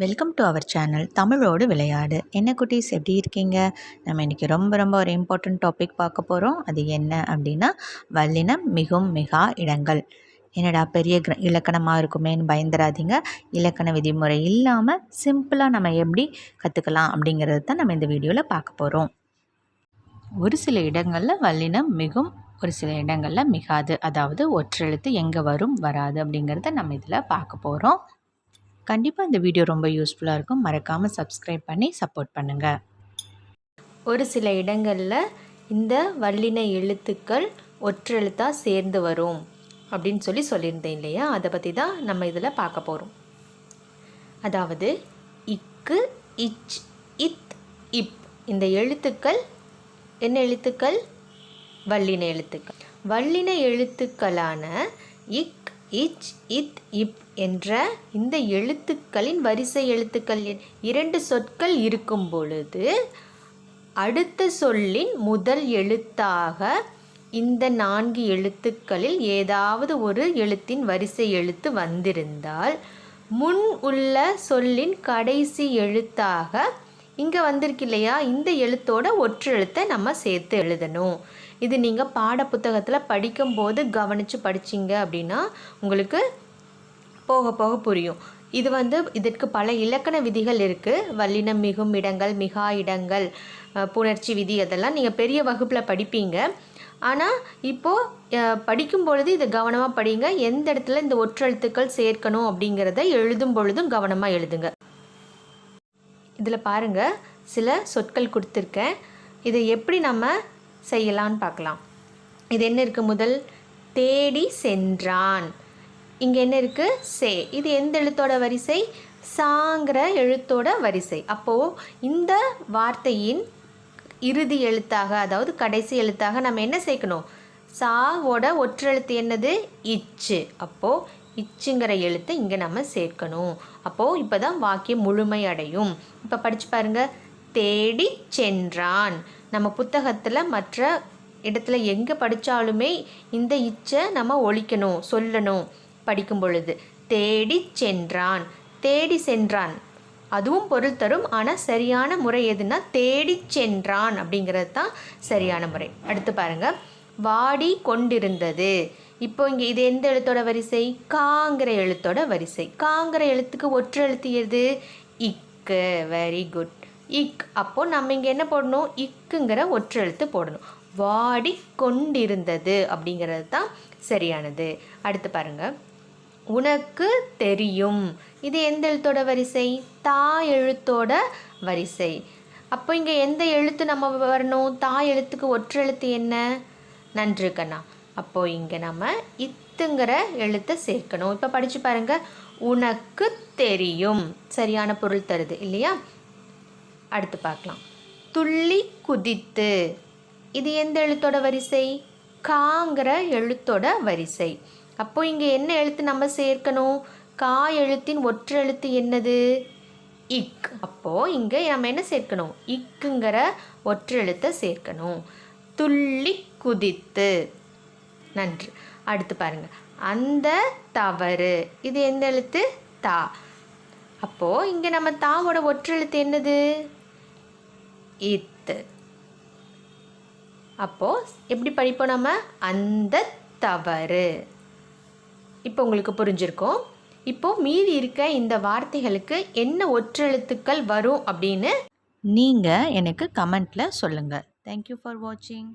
Welcome to our channel தமிழோடு விளையாடு என்ன குட்டீஸ் எப்படி இருக்கீங்க? நம்ம இன்றைக்கி ரொம்ப ரொம்ப ஒரு இம்பார்ட்டண்ட் டாபிக் பார்க்க போகிறோம் அது என்ன அப்படின்னா வல்லினம் மிகும் மிகா இடங்கள். என்னடா பெரிய கிர இலக்கணமாக இருக்குமேன்னு பயந்துடாதீங்க இலக்கண விதிமுறை இல்லாமல் சிம்பிளாக நம்ம எப்படி கற்றுக்கலாம் அப்படிங்கிறது தான் நம்ம இந்த வீடியோவில் பார்க்க போகிறோம் ஒரு சில இடங்களில் வல்லினம் மிகும் ஒரு சில இடங்களில் மிகாது. அதாவது ஒற்றெழுத்து எங்கே வரும் வராது அப்படிங்கிறத நம்ம இதில் பார்க்க போகிறோம் கண்டிப்பாக இந்த வீடியோ ரொம்ப யூஸ்ஃபுல்லாக இருக்கும். மறக்காமல் சப்ஸ்கிரைப் பண்ணி சப்போர்ட் பண்ணுங்கள் ஒரு சில இடங்களில் இந்த வல்லின எழுத்துக்கள் ஒற்றெழுத்தாக சேர்ந்து வரும் அப்படின்னு சொல்லி சொல்லியிருந்தேன் இல்லையா? அதை பற்றி தான் நம்ம இதில் பார்க்க போகிறோம் அதாவது இக்கு இச் இத் இப். இந்த எழுத்துக்கள் என்ன எழுத்துக்கள்? வல்லின எழுத்துக்கள். வல்லின எழுத்துக்களான இக் இச் இத் இப் என்ற இந்த எழுத்துக்களின் வரிசை எழுத்துக்கள் இரண்டு சொற்கள் இருக்கும் பொழுது அடுத்த சொல்லின் முதல் எழுத்தாக இந்த நான்கு எழுத்துக்களில் ஏதாவது ஒரு எழுத்தின் வரிசை எழுத்து வந்திருந்தால் முன் உள்ள சொல்லின் கடைசி எழுத்தாக இங்கே வந்திருக்கு இல்லையா? இந்த எழுத்தோட ஒற்று எழுத்தை நம்ம சேர்த்து எழுதணும். இது நீங்கள் பாட புத்தகத்தில் படிக்கும்போது கவனித்து படிச்சிங்க அப்படின்னா உங்களுக்கு போக போக புரியும். இது வந்து இதற்கு பல இலக்கண விதிகள் இருக்குது வல்லினம் மிகும் இடங்கள் மிகா இடங்கள் புணர்ச்சி விதி அதெல்லாம் நீங்கள் பெரிய வகுப்பில் படிப்பீங்க. ஆனால் இப்போது படிக்கும் பொழுது இதை கவனமாக படிங்க. எந்த இடத்துல இந்த ஒற்றெழுத்துக்கள் சேர்க்கணும் அப்படிங்கிறத எழுதும் பொழுதும் கவனமாக எழுதுங்க. இதில் பாருங்கள் சில சொற்கள் கொடுத்துருக்கேன். இதை எப்படி நம்ம செய்யலான்னு பார்க்கலாம். இது என்ன இருக்குது முதல்? தேடி சென்றான். இங்கே என்ன இருக்குது சே. இது எந்த எழுத்தோட வரிசை? சாங்கிற எழுத்தோட வரிசை. அப்போது இந்த வார்த்தையின் இறுதி எழுத்தாக அதாவது கடைசி எழுத்தாக நம்ம என்ன சேர்க்கணும்? சாவோட ஒற்றெழுத்து என்னது? இச்சு. அப்போது இச்சுங்கிற எழுத்தை இங்கே நம்ம சேர்க்கணும். அப்போது இப்போ தான் வாக்கியம் முழுமை அடையும். இப்போ படித்து பாருங்கள் தேடி சென்றான். நம்ம புத்தகத்தில் மற்ற இடத்துல எங்கே படித்தாலுமே இந்த இச்சை நம்ம ஒழிக்கணும் சொல்லணும் படிக்கும் பொழுது. தேடி சென்றான் தேடி சென்றான். அதுவும் பொருள் தரும். ஆனால் சரியான முறை எதுனா தேடி சென்றான் அப்படிங்கிறது தான் சரியான முறை. அடுத்து பாருங்கள் வாடி கொண்டிருந்தது. இப்போ இங்கே இது எந்த எழுத்தோட வரிசை? காங்கிற எழுத்தோட வரிசை. காங்கிற எழுத்துக்கு ஒற்று எழுத்து எது? இக்கு. வெரி குட் இக். அப்போது நம்ம இங்கே என்ன போடணும்? இக்குங்கிற ஒற்றெழுத்து போடணும். வாடி கொண்டிருந்தது அப்படிங்கிறது தான் சரியானது. அடுத்து பாருங்கள் உனக்கு தெரியும். இது எந்த எழுத்தோட வரிசை? தா எழுத்தோட வரிசை. அப்போ இங்கே எந்த எழுத்து நம்ம வரணும்? தா எழுத்துக்கு ஒற்றெழுத்து என்ன? நன்று கண்ணா. அப்போது இங்கே நம்ம இத்துங்கிற எழுத்தை சேர்க்கணும். இப்போ படித்து பாருங்கள் உனக்கு தெரியும். சரியான பொருள் தருது இல்லையா? அடுத்து பார்க்கலாம். துள்ளி குதித்து. இது எந்த எழுத்தோட வரிசை? காங்கிற எழுத்தோட வரிசை. அப்போ இங்கே என்ன எழுத்து நம்ம சேர்க்கணும்? கா எழுத்தின் ஒற்று எழுத்து என்னது? இக். அப்போது இங்கே நம்ம என்ன சேர்க்கணும்? இக்குங்கிற ஒற்று எழுத்தை சேர்க்கணும். துள்ளி குதித்து. நன்று. அடுத்து பாருங்கள் அந்த தவறு. இது எந்த எழுத்து? தா. அப்போது இங்கே நம்ம தாவோட ஒற்றெழுத்து என்னது? இத்து. அப்போது எப்படி படிப்போம் நம்ம? அந்த தவறு. இப்போ உங்களுக்கு புரிஞ்சிருக்கும். இப்போது மீதி இருக்க இந்த வார்த்தைகளுக்கு என்ன ஒற்றெழுத்துக்கள் வரும் அப்படின்னு நீங்கள் எனக்கு கமெண்ட்டில் சொல்லுங்கள் தேங்க்யூ ஃபார் வாட்சிங்